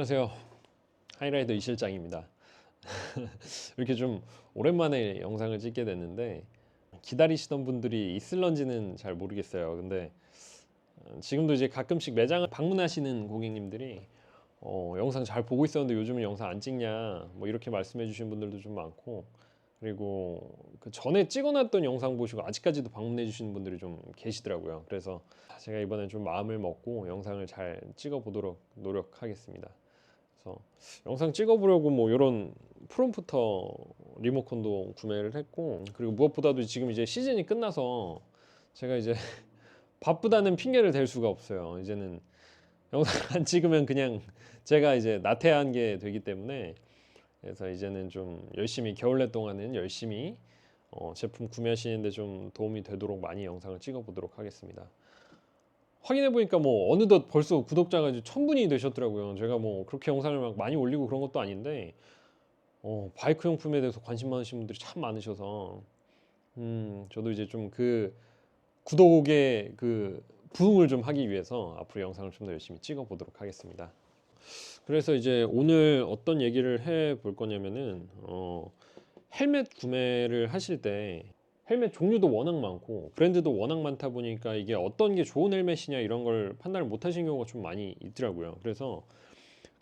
안녕하세요. 하이라이더 이 실장입니다. 이렇게 좀 오랜만에 영상을 찍게 됐는데 기다리시던 분들이 있을런지는 잘 모르겠어요. 근데 어, 지금도 이제 가끔씩 매장을 방문하시는 고객님들이 어, 영상 잘 보고 있었는데 요즘은 영상 안 찍냐 뭐 이렇게 말씀해 주신 분들도 좀 많고 그리고 그 전에 찍어놨던 영상 보시고 아직까지도 방문해 주시는 분들이 좀 계시더라고요. 그래서 제가 이번에 좀 마음을 먹고 영상을 잘 찍어 보도록 노력하겠습니다. 그래서 영상 찍어보려고 뭐 이런 프롬프터 리모컨도 구매를 했고 그리고 무엇보다도 지금 이제 시즌이 끝나서 제가 이제 바쁘다는 핑계를 댈 수가 없어요. 이제는 영상 안 찍으면 그냥 제가 이제 나태한 게 되기 때문에 그래서 이제는 좀 열심히 겨울내 동안은 열심히 어, 제품 구매하시는데 좀 도움이 되도록 많이 영상을 찍어 보도록 하겠습니다. 확인해 보니까 뭐 어느덧 벌써 구독자가 이제 천 분이 되셨더라고요. 제가 뭐 그렇게 영상을 막 많이 올리고 그런 것도 아닌데 어, 바이크 용품에 대해서 관심 많으신 분들이 참 많으셔서 음, 저도 이제 좀 그 구독의 그 부응을 좀 하기 위해서 앞으로 영상을 좀 더 열심히 찍어 보도록 하겠습니다. 그래서 이제 오늘 어떤 얘기를 해 볼 거냐면은 어, 헬멧 구매를 하실 때 헬멧 종류도 워낙 많고 브랜드도 워낙 많다 보니까 이게 어떤 게 좋은 헬멧이냐 이런 걸 판단을 못 하시는 경우가 좀 많이 있더라고요. 그래서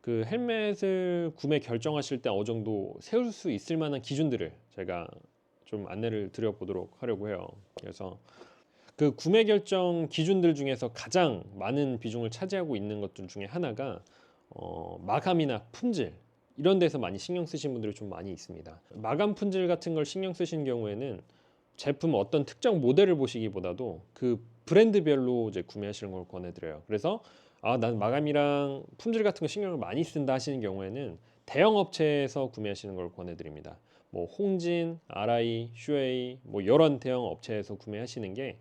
그 헬멧을 구매 결정하실 때 어느 정도 세울 수 있을 만한 기준들을 제가 좀 안내를 드려 보도록 하려고 해요. 그래서 그 구매 결정 기준들 중에서 가장 많은 비중을 차지하고 있는 것들 중에 하나가 어, 마감이나 품질 이런 데서 많이 신경 쓰신 분들이 좀 많이 있습니다. 마감 품질 같은 걸 신경 쓰신 경우에는 제품 어떤 특정 모델을 보시기보다도 그 브랜드별로 이제 구매하시는 걸 권해드려요. 그래서 아, 난 마감이랑 품질 같은 거 신경을 많이 쓴다 하시는 경우에는 대형 업체에서 구매하시는 걸 권해드립니다. 뭐 홍진, 아라이, 슈에이 뭐 이런 대형 업체에서 구매하시는 게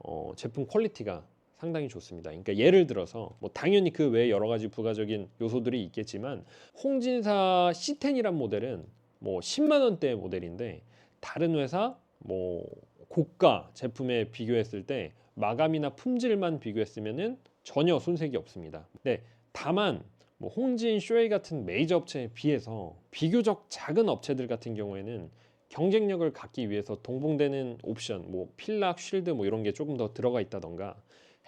어, 제품 퀄리티가 상당히 좋습니다. 그러니까 예를 들어서 뭐 당연히 그 외에 여러 가지 부가적인 요소들이 있겠지만 홍진사 C10이란 모델은 뭐 10만 원대 모델인데 다른 회사 뭐 고가 제품에 비교했을 때 마감이나 품질만 비교했으면은 전혀 손색이 없습니다. 네, 다만 뭐 홍진, 쇼웨이 같은 메이저 업체에 비해서 비교적 작은 업체들 같은 경우에는 경쟁력을 갖기 위해서 동봉되는 옵션, 뭐 필락, 쉴드 뭐 이런 게 조금 더 들어가 있다던가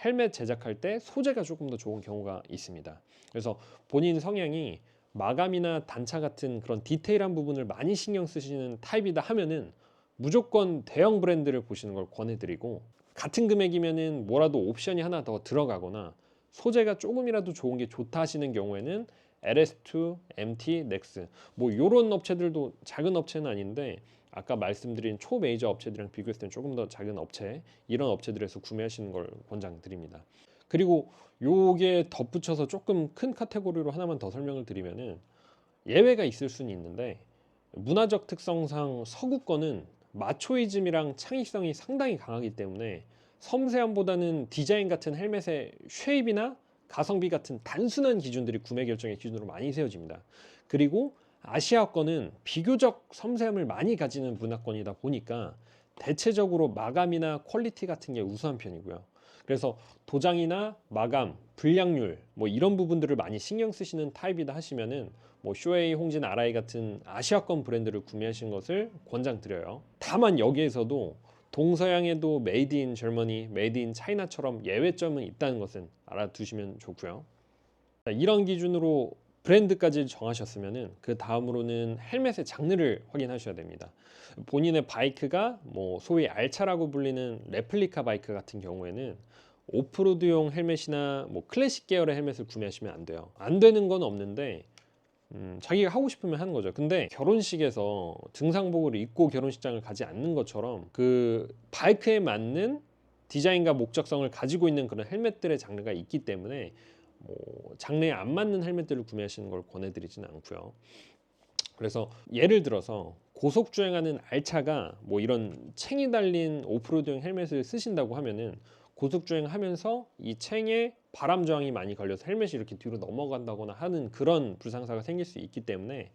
헬멧 제작할 때 소재가 조금 더 좋은 경우가 있습니다. 그래서 본인 성향이 마감이나 단차 같은 그런 디테일한 부분을 많이 신경 쓰시는 타입이다 하면은 무조건 대형 브랜드를 보시는 걸 권해드리고 같은 금액이면은 뭐라도 옵션이 하나 더 들어가거나 소재가 조금이라도 좋은 게 좋다 하시는 경우에는 LS2, MT, 넥스 뭐 이런 업체들도 작은 업체는 아닌데 아까 말씀드린 초메이저 업체들이랑 비교했을 때는 조금 더 작은 업체 이런 업체들에서 구매하시는 걸 권장드립니다. 그리고 요게 덧붙여서 조금 큰 카테고리로 하나만 더 설명을 드리면은 예외가 있을 수는 있는데 문화적 특성상 서구권은 마초이즘이랑 창의성이 상당히 강하기 때문에 섬세함보다는 디자인 같은 헬멧의 쉐입이나 가성비 같은 단순한 기준들이 구매 결정의 기준으로 많이 세워집니다. 그리고 아시아권은 비교적 섬세함을 많이 가지는 문화권이다 보니까 대체적으로 마감이나 퀄리티 같은 게 우수한 편이고요. 그래서 도장이나 마감, 불량률 뭐 이런 부분들을 많이 신경 쓰시는 타입이다 하시면은 뭐 쇼웨이, 홍진, 아라이 같은 아시아권 브랜드를 구매하시는 것을 권장드려요. 다만 여기에서도 동서양에도 메이드 인 절머니, 메이드 인 차이나처럼 예외점은 있다는 것은 알아두시면 좋고요. 자, 이런 기준으로 브랜드까지 정하셨으면은 그 다음으로는 헬멧의 장르를 확인하셔야 됩니다. 본인의 바이크가 뭐 소위 알차라고 불리는 레플리카 바이크 같은 경우에는 오프로드용 헬멧이나 뭐 클래식 계열의 헬멧을 구매하시면 안 돼요. 안 되는 건 없는데 음, 자기가 하고 싶으면 하는 거죠. 근데 결혼식에서 등산복을 입고 결혼식장을 가지 않는 것처럼 그 바이크에 맞는 디자인과 목적성을 가지고 있는 그런 헬멧들의 장르가 있기 때문에 뭐 장르에 안 맞는 헬멧들을 구매하시는 걸 권해드리지는 않고요. 그래서 예를 들어서 고속 주행하는 알차가 뭐 이런 챙이 달린 오프로드용 헬멧을 쓰신다고 하면은 고속 주행하면서 이 챙에 바람 저항이 많이 걸려서 헬멧이 이렇게 뒤로 넘어간다거나 하는 그런 불상사가 생길 수 있기 때문에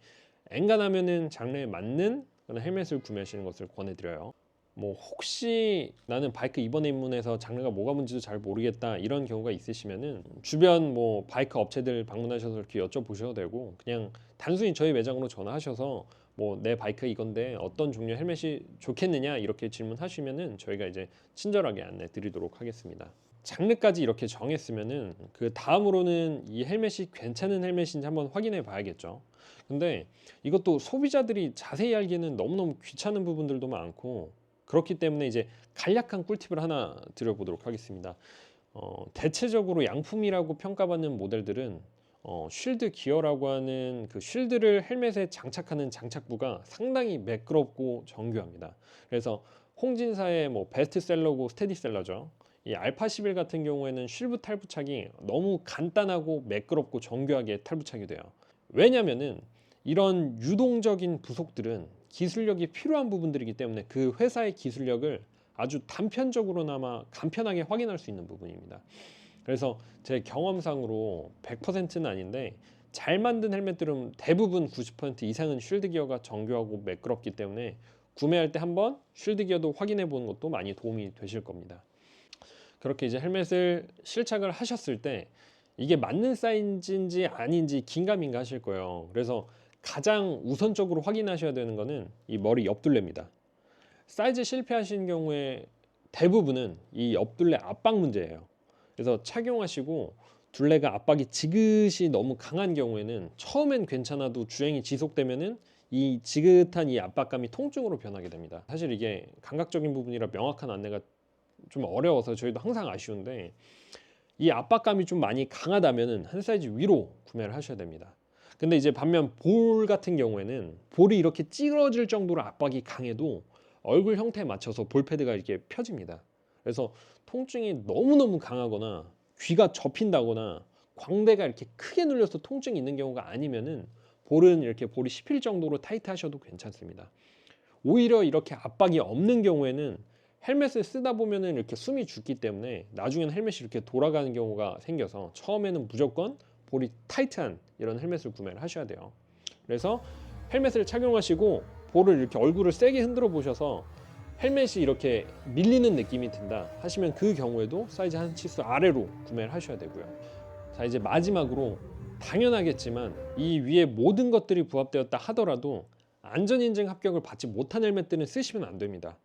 엔간하면은 장르에 맞는 그런 헬멧을 구매하시는 것을 권해드려요. 뭐 혹시 나는 바이크 이번에 입문해서 장르가 뭐가 뭔지도 잘 모르겠다 이런 경우가 있으시면은 주변 뭐 바이크 업체들 방문하셔서 이렇게 여쭤보셔도 되고 그냥 단순히 저희 매장으로 전화하셔서 뭐 내 바이크 이건데 어떤 종류 헬멧이 좋겠느냐 이렇게 질문하시면은 저희가 이제 친절하게 안내 드리도록 하겠습니다. 장르까지 이렇게 정했으면은 그 다음으로는 이 헬멧이 괜찮은 헬멧인지 한번 확인해 봐야겠죠. 근데 이것도 소비자들이 자세히 알기에는 너무너무 귀찮은 부분들도 많고 그렇기 때문에 이제 간략한 꿀팁을 하나 드려보도록 하겠습니다. 어, 대체적으로 양품이라고 평가받는 모델들은 어, 쉴드 기어라고 하는 그 쉴드를 헬멧에 장착하는 장착부가 상당히 매끄럽고 정교합니다. 그래서 홍진사의 뭐 베스트셀러고 스테디셀러죠. 이 알파 11 같은 경우에는 쉴드 탈부착이 너무 간단하고 매끄럽고 정교하게 탈부착이 돼요. 왜냐면은 이런 유동적인 부속들은 기술력이 필요한 부분들이기 때문에 그 회사의 기술력을 아주 단편적으로나마 간편하게 확인할 수 있는 부분입니다. 그래서 제 경험상으로 100%는 아닌데 잘 만든 헬멧들은 대부분 90% 이상은 쉴드 기어가 정교하고 매끄럽기 때문에 구매할 때 한번 쉴드 기어도 확인해 보는 것도 많이 도움이 되실 겁니다. 그렇게 이제 헬멧을 실착을 하셨을 때 이게 맞는 사이즈인지 아닌지 긴가민가 하실 거예요. 그래서 가장 우선적으로 확인하셔야 되는 거는 이 머리 옆둘레입니다. 사이즈 실패하신 경우에 대부분은 이 옆둘레 압박 문제예요. 그래서 착용하시고 둘레가 압박이 지그시 너무 강한 경우에는 처음엔 괜찮아도 주행이 지속되면은 이 지긋한 이 압박감이 통증으로 변하게 됩니다. 사실 이게 감각적인 부분이라 명확한 안내가 좀 어려워서 저희도 항상 아쉬운데 이 압박감이 좀 많이 강하다면은 한 사이즈 위로 구매를 하셔야 됩니다. 근데 이제 반면 볼 같은 경우에는 볼이 이렇게 찌그러질 정도로 압박이 강해도 얼굴 형태에 맞춰서 볼 패드가 이렇게 펴집니다. 그래서 통증이 너무너무 강하거나 귀가 접힌다거나 광대가 이렇게 크게 눌려서 통증이 있는 경우가 아니면은 볼은 이렇게 볼이 씹힐 정도로 타이트 하셔도 괜찮습니다. 오히려 이렇게 압박이 없는 경우에는 헬멧을 쓰다 보면은 이렇게 숨이 죽기 때문에 나중에는 헬멧이 이렇게 돌아가는 경우가 생겨서 처음에는 무조건 볼이 타이트한 이런 헬멧을 구매를 하셔야 돼요. 그래서 헬멧을 착용하시고 볼을 이렇게 얼굴을 세게 흔들어 보셔서 헬멧이 이렇게 밀리는 느낌이 든다 하시면 그 경우에도 사이즈 한 치수 아래로 구매를 하셔야 되고요. 자 이제 마지막으로 당연하겠지만 이 위에 모든 것들이 부합되었다 하더라도 안전인증 합격을 받지 못한 헬멧들은 쓰시면 안 됩니다.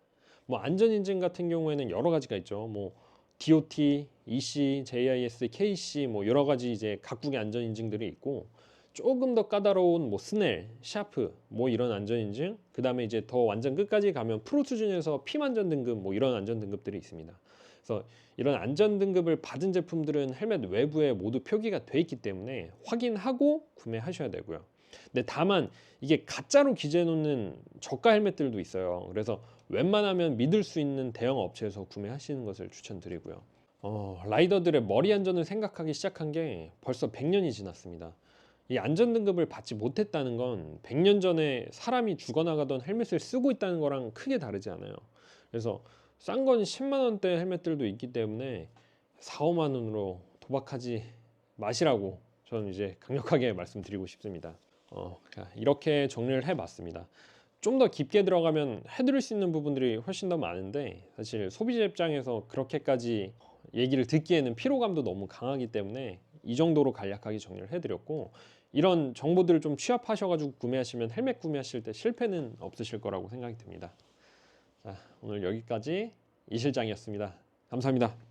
뭐 안전인증 같은 경우에는 여러 가지가 있죠. 뭐 DOT, EC, JIS, KC 뭐 여러 가지 이제 각국의 안전 인증들이 있고 조금 더 까다로운 뭐 스넬, 샤프 뭐 이런 안전 인증 그다음에 이제 더 완전 끝까지 가면 프로 수준에서 피 안전 등급 뭐 이런 안전 등급들이 있습니다. 그래서 이런 안전 등급을 받은 제품들은 헬멧 외부에 모두 표기가 돼 있기 때문에 확인하고 구매하셔야 되고요. 근데 다만 이게 가짜로 기재해 놓는 저가 헬멧들도 있어요. 그래서 웬만하면 믿을 수 있는 대형 업체에서 구매하시는 것을 추천드리고요. 어, 라이더들의 머리 안전을 생각하기 시작한 게 벌써 100년이 지났습니다. 이 안전 등급을 받지 못했다는 건 100년 전에 사람이 죽어나가던 헬멧을 쓰고 있다는 거랑 크게 다르지 않아요. 그래서 싼 건 10만 원대 헬멧들도 있기 때문에 4, 5만 원으로 도박하지 마시라고 저는 이제 강력하게 말씀드리고 싶습니다. 어, 이렇게 정리를 해봤습니다. 좀 더 깊게 들어가면 해드릴 수 있는 부분들이 훨씬 더 많은데 사실 소비자 입장에서 그렇게까지 얘기를 듣기에는 피로감도 너무 강하기 때문에 이 정도로 간략하게 정리를 해드렸고 이런 정보들을 좀 취합하셔가지고 구매하시면 헬멧 구매하실 때 실패는 없으실 거라고 생각이 듭니다. 자, 오늘 여기까지 이 실장이었습니다. 감사합니다.